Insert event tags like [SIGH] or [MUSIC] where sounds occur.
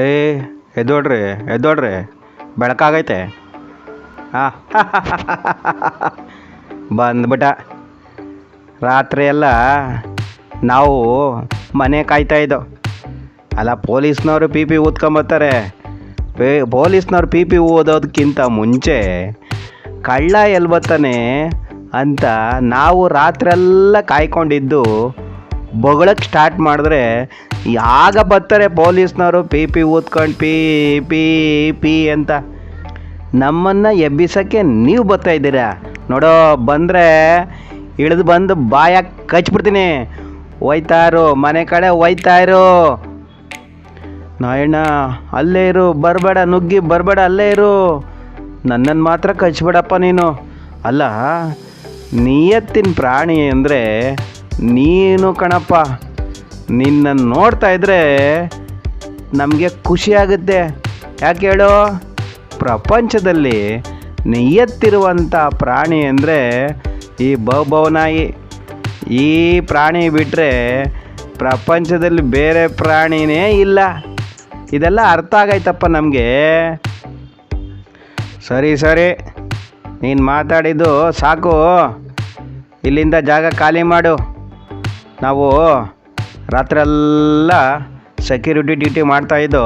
ಏ, ಎದ್ದೋಡ್ರಿ ಎದ್ದೋಡ್ರಿ. ಬೆಳಕಾಗೈತೆ. ಹಾಂ [LAUGHS] ಬಂದ್ಬಿಟ್ಟ. ರಾತ್ರಿ ಎಲ್ಲ ನಾವು ಮನೆ ಕಾಯ್ತಾ ಇದ್ದೋ. ಅಲ್ಲ, ಪೊಲೀಸ್ನವರು ಪಿ ಪಿ ಊದ್ಕೊಂಬತ್ತಾರೆ. ಪೇ ಪೊಲೀಸ್ನವ್ರು ಪಿ ಪಿ ಓದೋದಕ್ಕಿಂತ ಮುಂಚೆ ಕಳ್ಳ ಎಲ್ಲಿ ಬರ್ತಾನೆ ಅಂತ ನಾವು ರಾತ್ರೆಲ್ಲ ಕಾಯ್ಕೊಂಡಿದ್ದು ಬೊಗಳಕ್ಕೆ ಸ್ಟಾರ್ಟ್ ಮಾಡಿದ್ರೆ ಯಾಗ ಬರ್ತಾರೆ ಪೊಲೀಸ್ನವರು, ಪಿ ಪಿ, ಊದ್ಕೊಂಡು ಪಿ ಪಿ ಪಿ ಅಂತ. ನಮ್ಮನ್ನು ಎಬ್ಬಿಸೋಕ್ಕೆ ನೀವು ಬರ್ತಾ ಇದ್ದೀರಾ? ನೋಡೋ, ಬಂದರೆ ಇಳಿದು ಬಂದು ಬಾಯಾಗ ಕಚ್ಬಿಡ್ತೀನಿ. ಒಯ್ತಾ ಇರು ಮನೆ ಕಡೆ ಒಯ್ತಾ ಇರು ನಾಯಣ್ಣ, ಅಲ್ಲೇ ಇರು, ಬರಬೇಡ, ನುಗ್ಗಿ, ಬರಬೇಡ, ಅಲ್ಲೇ ಇರು. ನನ್ನನ್ನು ಮಾತ್ರ ಕಚ್ಬೇಡಪ್ಪ ನೀನು. ಅಲ್ಲ, ನಿಯತ್ತಿನ ಪ್ರಾಣಿ ಅಂದರೆ ನೀನು ಕಣಪ್ಪ. ನಿನ್ನನ್ನು ನೋಡ್ತಾ ಇದ್ರೆ ನಮಗೆ ಖುಷಿಯಾಗುತ್ತೆ ಯಾಕೆ ಹೇಳು? ಪ್ರಪಂಚದಲ್ಲಿ ನಿಯತ್ತಿರುವಂಥ ಪ್ರಾಣಿ ಅಂದರೆ ಈ ಬಹುಭವನಾಯಿ ಈ ಪ್ರಾಣಿ ಬಿಟ್ಟರೆ ಪ್ರಪಂಚದಲ್ಲಿ ಬೇರೆ ಪ್ರಾಣಿನೇ ಇಲ್ಲ. ಇದೆಲ್ಲ ಅರ್ಥ ಆಗೈತಪ್ಪ ನಮಗೆ. ಸರಿ ಸರಿ. ನೀನು ಮಾತಾಡಿದ್ದು ಸಾಕು. ಇಲ್ಲಿಂದ ಜಾಗ ಖಾಲಿ ಮಾಡು. ನಾವು ರಾತ್ರೆಲ್ಲ ಸೆಕ್ಯೂರಿಟಿ ಡ್ಯೂಟಿ ಮಾಡ್ತಾಯಿದ್ದು